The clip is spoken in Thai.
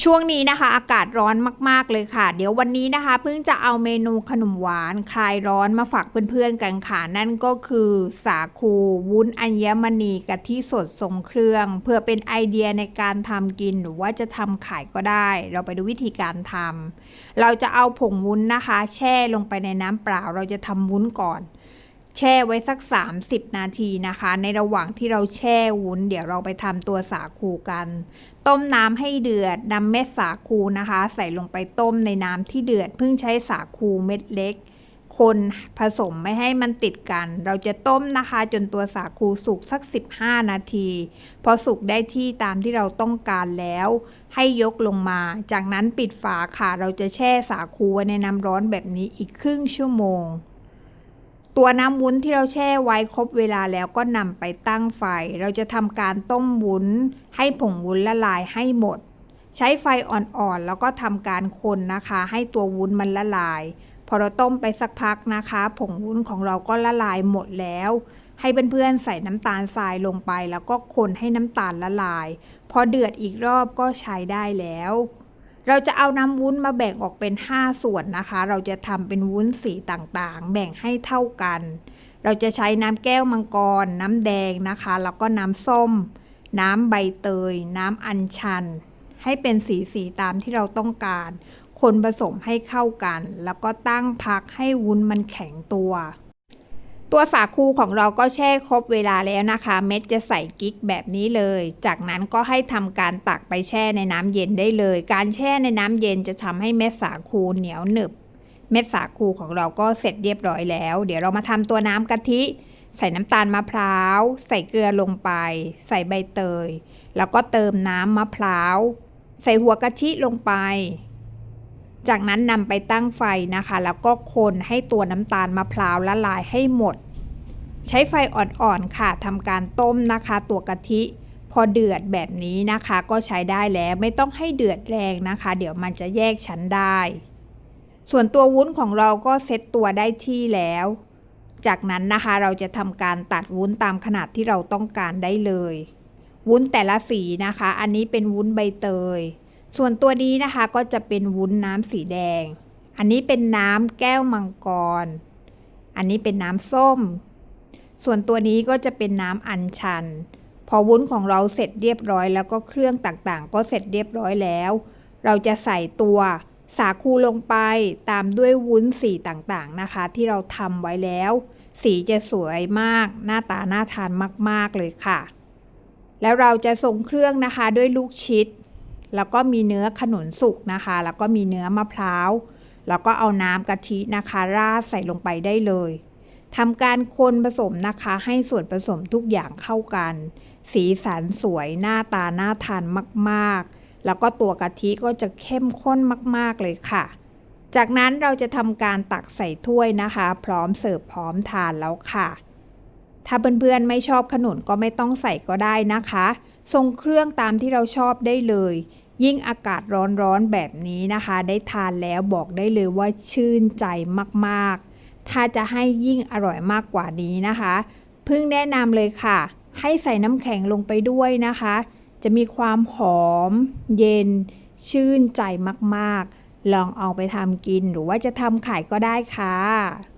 ช่วงนี้นะคะ อากาศร้อนมาก ๆ เลยค่ะ เดี๋ยววันนี้นะคะ เพิ่งจะเอาเมนูขนมหวานคลายร้อนมาฝากเพื่อน ๆ กันค่ะ นั่นก็คือสาคูวุ้นอัญมณีกะทิสดทรงเครื่อง เพื่อเป็นไอเดียในการทำกินหรือว่าจะทำขายก็ได้ เราไปดูวิธีการทำเราจะเอาผงวุ้นนะคะ แช่ลงไปในน้ำเปล่า เราจะทำวุ้นก่อน แช่ไว้สัก 30 นาทีนะคะ ในระหว่างที่เราแช่วุ้น เดี๋ยวเราไปทำตัวสาคูกัน ต้มน้ำให้เดือดนำเม็ดสาคูนะคะ ใส่ลงไปต้มในน้ำที่เดือด เพิ่งใช้สาคูเม็ดเล็ก คนผสมไม่ให้มันติดกัน เราจะต้มนะคะ จนตัวสาคูสุกสัก 15 นาที พอสุกได้ที่ตามที่เราต้องการแล้ว ให้ยกลงมา จากนั้นปิดฝาค่ะ เราจะแช่สาคูไว้ในน้ำร้อนแบบนี้อีกครึ่งชั่วโมง ตัวน้ำวุ้นที่เราแช่ไว้ครบเวลาแล้วก็นำไปตั้งไฟ เราจะทำการต้มวุ้น ให้ผงวุ้นละลายให้หมด ใช้ไฟอ่อนๆ แล้วก็ทำการคนนะคะ ให้ตัววุ้นมันละลาย พอเราต้มไปสักพักนะคะ ผงวุ้นของเราก็ละลายหมดแล้ว ให้เพื่อนๆใส่น้ำตาลทรายลงไป แล้วก็คนให้น้ำตาลละลาย พอเดือดอีกรอบก็ใช้ได้แล้ว เราจะเอาน้ำวุ้นมาแบ่งออกเป็น 5 ส่วนนะคะ เราจะทำเป็นวุ้นสีต่างๆ แบ่งให้เท่ากัน เราจะใช้น้ำแก้วมังกร น้ำแดงนะคะ แล้วก็น้ำส้ม น้ำใบเตย น้ำอัญชัน ให้เป็นสีสีตามที่เราต้องการ คนผสมให้เข้ากัน แล้วก็ตั้งพักให้วุ้นมันแข็งตัว ตัวสาคูของเราก็แช่ครบเวลาแล้วนะคะ เม็ดจะใส่กิ๊กแบบนี้เลย จากนั้นก็ให้ทำการตักไปแช่ในน้ำเย็นได้เลย การแช่ในน้ำเย็นจะทำให้เม็ดสาคูเหนียวหนึบ เม็ดสาคูของเราก็เสร็จเรียบร้อยแล้ว เดี๋ยวเรามาทำตัวน้ำกะทิ ใส่น้ำตาลมะพร้าว ใส่เกลือลงไป ใส่ใบเตย แล้วก็เติมน้ำมะพร้าว ใส่หัวกะทิลงไป จากนั้นนำไปตั้งไฟนะคะ แล้วก็คนให้ตัวน้ำตาลมะพร้าวละลายให้หมด ใช้ไฟอ่อนๆค่ะทำการต้มนะคะ ตัวกะทิ พอเดือดแบบนี้นะคะ ก็ใช้ได้แล้วไม่ต้องให้เดือดแรงนะคะ เดี๋ยวมันจะแยกชั้นได้ ส่วนตัววุ้นของเราก็เซ็ตตัวได้ที่แล้ว จากนั้นนะคะเราจะทำการตัดวุ้นตามขนาดที่เราต้องการได้เลย วุ้นแต่ละสีนะคะ อันนี้เป็นวุ้นใบเตย ส่วนตัวนี้นะคะก็จะเป็นวุ้นน้ำสีแดง อันนี้เป็นน้ำแก้วมังกร อันนี้เป็นน้ำส้ม ส่วนตัวนี้ก็จะเป็นน้ำอัญชัน พอวุ้นของเราเสร็จเรียบร้อย แล้วก็เครื่องต่างๆ ก็เสร็จเรียบร้อยแล้ว เราจะใส่ตัวสาคูลงไปตามด้วยวุ้นสีต่างๆนะคะ ที่เราทำไว้แล้ว สีจะสวยมาก หน้าตาน่าทานมากๆเลยค่ะ แล้วเราจะทรงเครื่องนะคะด้วยลูกชิด แล้วก็มีเนื้อขนุนสุกนะคะ แล้วก็มีเนื้อมะพร้าว แล้วก็เอาน้ำกะทินะคะ ราดใส่ลงไปได้เลยทำการคนผสมนะคะ ให้ส่วนผสมทุกอย่างเข้ากัน สีสันสวยหน้าตาน่าทานมากๆ แล้วก็ตัวกะทิก็จะเข้มข้นมากๆเลยค่ะ จากนั้นเราจะทำการตักใส่ถ้วยนะคะ พร้อมเสิร์ฟพร้อมทานแล้วค่ะ ถ้าเพื่อนๆไม่ชอบขนุนก็ไม่ต้องใส่ก็ได้นะคะ ทรงเครื่องตามที่เราชอบได้เลย ยิ่งอากาศร้อนๆแบบนี้นะคะ ได้ทานแล้วบอกได้เลยว่าชื่นใจมากๆ ถ้าจะให้ยิ่งอร่อยมากกว่านี้นะคะเพิ่งแนะนำเลยค่ะ ให้ใส่น้ำแข็งลงไปด้วยนะคะ จะมีความหอม เย็น ชื่นใจมากๆ ลองเอาไปทำกินหรือว่าจะทำขายก็ได้ค่ะ